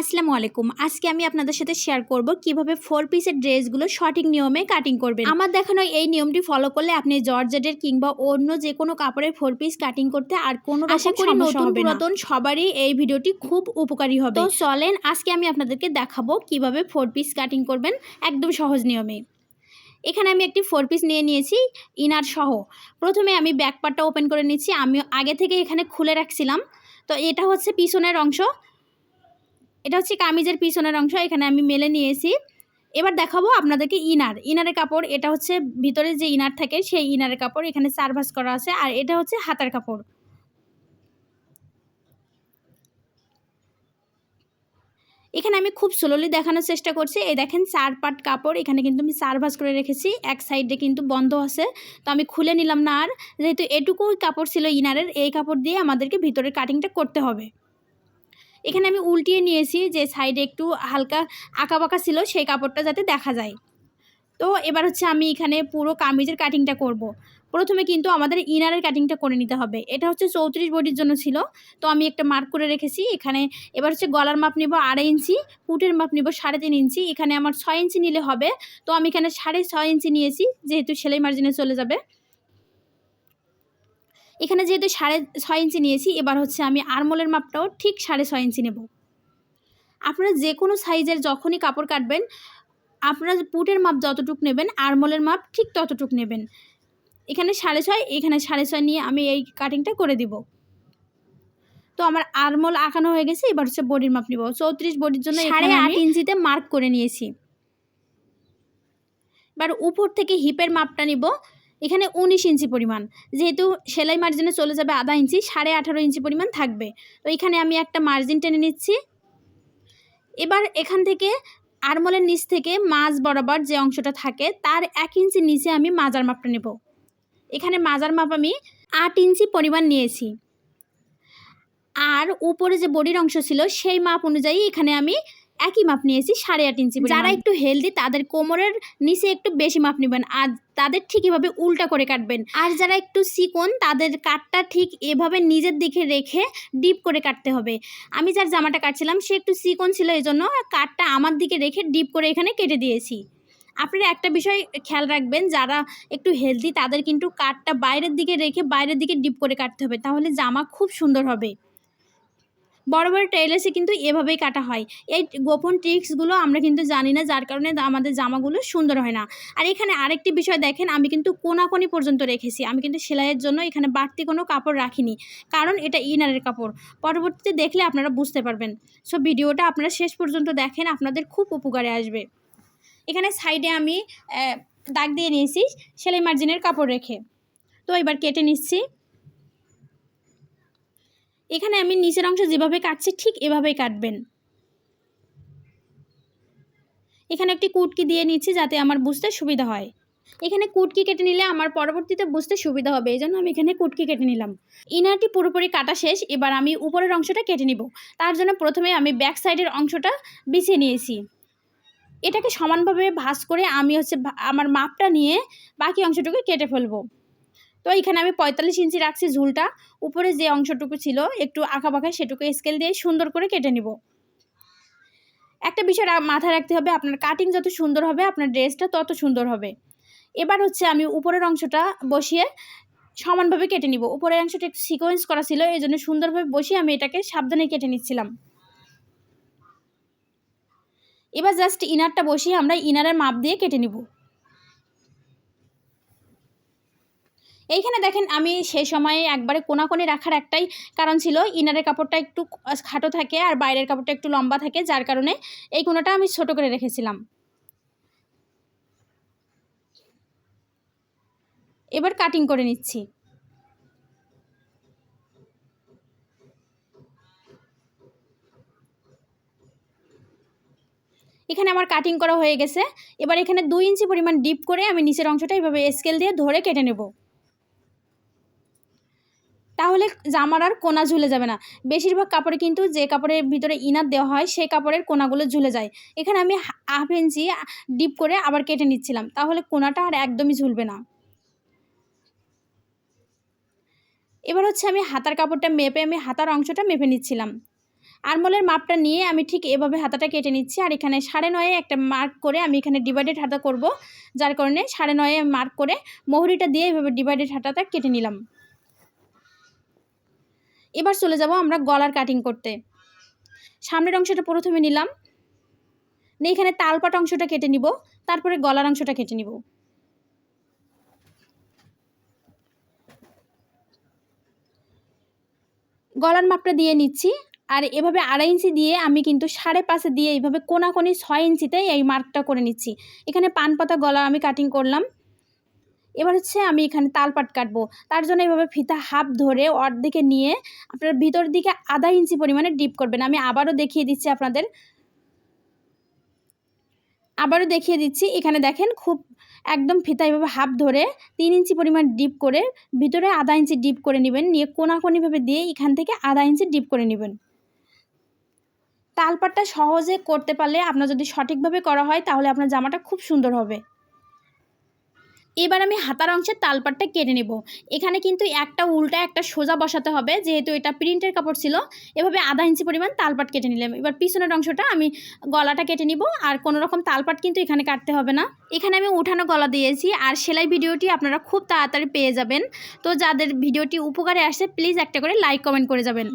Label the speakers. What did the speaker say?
Speaker 1: আসসালামু আলাইকুম। আজকে আমি আপনাদের সাথে শেয়ার করব কীভাবে ফোর পিসের ড্রেসগুলো সঠিক নিয়মে কাটিং করবেন। আমার দেখানো এই নিয়মটি ফলো করলে আপনি জর্জেটের কিংবা অন্য যে কোনো কাপড়ের ফোর পিস কাটিং করতে আর কোনো আশা করি নতুন পুরাতন সবারই এই ভিডিওটি খুব উপকারী হবে। তো চলেন আজকে আমি আপনাদেরকে দেখাবো কীভাবে ফোর পিস কাটিং করবেন একদম সহজ নিয়মে। এখানে আমি একটি ফোর পিস নিয়ে নিয়েছি ইনার সহ। প্রথমে আমি ব্যাক পার্টটা ওপেন করে নিচ্ছি। আমি আগে থেকে এখানে খুলে রাখছিলাম। তো এটা হচ্ছে পিছনের অংশ। এটা হচ্ছে কামিজের পিছনের অংশ, এখানে আমি মেলে নিয়েছি। এবার দেখাবো আপনাদেরকে ইনার। ইনারের কাপড়, এটা হচ্ছে ভিতরে যে ইনার থাকে, সেই ইনারের কাপড়, এখানে সার্ভাস করা আছে। আর এটা হচ্ছে হাতার কাপড়। এখানে আমি খুব স্লোলি দেখানোর চেষ্টা করছি। এই দেখেন, চার পাট কাপড় এখানে কিন্তু আমি সার্ভাস করে রেখেছি। এক সাইডে কিন্তু বন্ধ আছে। তো আমি খুলে নিলাম না আর। যেহেতু এটুকুই কাপড় ছিল ইনারের, এই কাপড় দিয়ে আমাদেরকে ভিতরের কাটিংটা করতে হবে। এখানে আমি উল্টিয়ে নিয়েছি যে সাইডে একটু হালকা আঁকা বাঁকা ছিল সেই কাপড়টা যাতে দেখা যায়। তো এবার হচ্ছে আমি এখানে পুরো কামিজের কাটিংটা করব। প্রথমে কিন্তু আমাদের ইনারের কাটিংটা করে নিতে হবে। এটা হচ্ছে চৌত্রিশ বডির জন্য ছিল। তো আমি একটা মার্ক করে রেখেছি। এখানে এবার হচ্ছে গলার মাপ নিব আড়াই ইঞ্চি, পুটের মাপ নিব সাড়ে তিন ইঞ্চি। এখানে আমার ছয় ইঞ্চি নিলে হবে। তো আমি এখানে সাড়ে ছয় ইঞ্চি নিয়েছি, যেহেতু সেলাই মার্জিনে চলে যাবে। এখানে যেহেতু সাড়ে ছয় ইঞ্চি নিয়েছি এবার হচ্ছে আমি আরমোলের মাপটাও ঠিক সাড়ে ছয় ইঞ্চি নেব। আপনারা যে কোনো সাইজের যখনই কাপড় কাটবেন আপনারা পুটের মাপ যতটুক নেবেন আরমোলের মাপ ঠিক ততটুক নেবেন। এখানে সাড়ে ছয় এখানে সাড়ে ছয় নিয়ে আমি এই কাটিংটা করে দিব। তো আমার আরমোল আঁকানো হয়ে গেছে এবার হচ্ছে বডির মাপ নিব। চৌত্রিশ বডির জন্য সাড়ে আট ইঞ্চিতে মার্ক করে নিয়েছি। এবার উপর থেকে হিপের মাপটা নিব। এখানে উনিশ ইঞ্চি পরিমাণ। যেহেতু সেলাই মার্জিনে চলে যাবে আধা ইঞ্চি, সাড়ে আঠারো ইঞ্চি পরিমাণ থাকবে। তো এখানে আমি একটা মার্জিন টেনে নিচ্ছি। এবার এখান থেকে আরমলের নিচ থেকে মাছ বরাবর যে অংশটা থাকে, তার এক ইঞ্চি নিচে আমি মাজার মাপটা নেব। এখানে মাজার মাপ আমি আট ইঞ্চি পরিমাণ নিয়েছি। আর উপরে যে বডির অংশ ছিল, সেই মাপ অনুযায়ী এখানে আমি একই মাপ নিয়েছি, সাড়ে আট ইঞ্চি যারা একটু হেলদি তাদের কোমরের নিচে একটু বেশি মাপ নেবেন। আর তাদের ঠিক এভাবে উল্টা করে কাটবেন। আর যারা একটু চিকন তাদের কাটটা ঠিক এভাবে নিজের দিকে রেখে ডিপ করে কাটতে হবে। আমি যার জামাটা কাটছিলাম, সে একটু চিকন ছিল এই জন্য কাটটা আমার দিকে রেখে ডিপ করে এখানে কেটে দিয়েছি। আপনারা একটা বিষয় খেয়াল রাখবেন, যারা একটু হেলদি তাদের কিন্তু কাটটা বাইরের দিকে রেখে বাইরের দিকে ডিপ করে কাটতে হবে। তাহলে জামা খুব সুন্দর হবে। বড় বড় টেইলার্সে কিন্তু এভাবেই কাটা হয়। এই গোপন ট্রিক্সগুলো আমরা কিন্তু জানি না, যার কারণে আমাদের জামাগুলো সুন্দর হয় না। আর এখানে আরেকটি বিষয় দেখেন, আমি কিন্তু কোনাকোনি পর্যন্ত রেখেছি। আমি কিন্তু সেলাইয়ের জন্য এখানে বাড়তি কোনো কাপড় রাখিনি। কারণ এটা ইনারের কাপড়। পরবর্তীতে দেখলে আপনারা বুঝতে পারবেন। সো ভিডিওটা আপনারা শেষ পর্যন্ত দেখেন, আপনাদের খুব উপকারে আসবে। এখানে সাইডে আমি দাগ দিয়ে নিয়েছি, সেলাই মার্জিনের কাপড় রেখে। তো এবার কেটে নিচ্ছি। এখানে আমি নিচের অংশ যেভাবে কাটছি ঠিক এভাবেই কাটবেন। এখানে একটি কুটকি দিয়ে নিচ্ছি যাতে আমার বুঝতে সুবিধা হয়। এখানে কুটকি কেটে নিলে আমার পরবর্তীতে বুঝতে সুবিধা হবে এই জন্য আমি এখানে কুটকি কেটে নিলাম। ইনারটি পুরোপুরি কাটা শেষ, এবার আমি উপরের অংশটা কেটে নিব। তার জন্য প্রথমে আমি ব্যাক সাইডের অংশটা বিছিয়ে নিয়েছি। এটাকে সমানভাবে ভাঁজ করে আমি হচ্ছে আমার মাপটা নিয়ে বাকি অংশটুকু কেটে ফেলব। তো এখানে আমি পঁয়তাল্লিশ ইঞ্চি রাখছি ঝুলটা। উপরে যে অংশটুকু ছিল একটু আঁকা বাঁকা সেটুকু স্কেল দিয়ে সুন্দর করে কেটে নিব। একটা বিষয় মাথায় রাখতে হবে, আপনার কাটিং যত সুন্দর হবে, আপনার ড্রেসটা তত সুন্দর হবে। এবার হচ্ছে আমি উপরের অংশটা বসিয়ে সমানভাবে কেটে নিব। উপরের অংশটা একটু সিকোয়েন্স করা ছিল, এই জন্য সুন্দরভাবে বসিয়ে আমি এটাকে সাবধানে কেটে নিচ্ছিলাম। এবার জাস্ট ইনারটা বসিয়ে আমরা ইনারের মাপ দিয়ে কেটে নিব। এইখানে দেখেন আমি সেই সময়ে একবারে কোনাকোনি রাখার একটাই কারণ ছিল, ইনারের কাপড়টা একটু খাটো থাকে আর বাইরের কাপড়টা একটু লম্বা থাকে, যার কারণে এই কোনাটা আমি ছোট করে রেখেছিলাম। এবার কাটিং করে নিচ্ছি। এখানে আমার কাটিং করা হয়ে গেছে। এবার এখানে দুই ইঞ্চি পরিমাণ ডিপ করে আমি নিচের অংশটা এইভাবে স্কেল দিয়ে ধরে কেটে নেব। তাহলে জামার আর কোনা ঝুলে যাবে না। বেশিরভাগ কাপড়ে কিন্তু যে কাপড়ের ভিতরে ইনার দেওয়া হয়, সেই কাপড়ের কোনাগুলো ঝুলে যায়। এখানে আমি হাফ ইঞ্চি ডিপ করে আবার কেটে নিচ্ছিলাম। তাহলে কোনাটা আর একদমই ঝুলবে না। এবার হচ্ছে আমি হাতার কাপড়টা মেপে আমি হাতার অংশটা মেপে নিচ্ছিলাম। আরমোলের মাপটা নিয়ে আমি ঠিক এভাবে হাতাটা কেটে নিচ্ছি। আর এখানে সাড়ে নয়ে একটা মার্ক করে আমি এখানে ডিভাইডেড হাতা করব। যার কারণে সাড়ে নয়ে মার্ক করে মোহরিটা দিয়ে এভাবে ডিভাইডেড হাতাটা কেটে নিলাম। এবার চলে যাব আমরা গলার কাটিং করতে। সামনের অংশটা প্রথমে নিলাম। নিয়ে এখানে তালপাট অংশটা কেটে নিব, তারপরে গলার অংশটা কেটে নিব। গলার মাপটা দিয়ে নিচ্ছি, আর এভাবে আড়াই ইঞ্চি দিয়ে আমি কিন্তু সাড়ে পাঁচে দিয়ে এইভাবে কোনাকোনি ছয় ইঞ্চিতে এই মার্কটা করে নিচ্ছি। এখানে পান পাতা গলা আমি কাটিং করলাম। এবার হচ্ছে আমি এখানে তালপাট কাটবো। তার জন্য এইভাবে ফিতা হাফ ধরে অর্ধেকে নিয়ে আপনার ভিতর দিকে আধা ইঞ্চি পরিমাণে ডিপ করবেন। আমি আবারও দেখিয়ে দিচ্ছি আপনাদের। আবারও দেখিয়ে দিচ্ছি। এখানে দেখেন খুব একদম ফিতা এভাবে হাফ ধরে তিন ইঞ্চি পরিমাণ ডিপ করে ভিতরে আধা ইঞ্চি ডিপ করে নেবেন। নিয়ে কোনাকোনিভাবে দিয়ে এখান থেকে আধা ইঞ্চি ডিপ করে নেবেন। তালপাটটা সহজে করতে পারলে আপনার যদি সঠিকভাবে করা হয় তাহলে আপনার জামাটা খুব সুন্দর হবে। এবার আমি হাতার অংশের তালপাটটা কেটে নেব। এখানে কিন্তু একটা উল্টা, একটা সোজা বসাতে হবে, যেহেতু এটা প্রিন্টের কাপড় ছিল। এভাবে আধা ইঞ্চি পরিমাণ তালপাট কেটে নিলাম। এবার পিছনের অংশটা আমি গলাটা কেটে নিব, আর কোনো রকম তালপাট কিন্তু এখানে কাটতে হবে না। এখানে আমি উঠানো গলা দিয়েছি, আর সেলাই ভিডিওটি আপনারা খুব তাড়াতাড়ি পেয়ে যাবেন। তো যাদের ভিডিওটি উপকারে আসে, প্লিজ একটা করে লাইক, কমেন্ট করে যাবেন।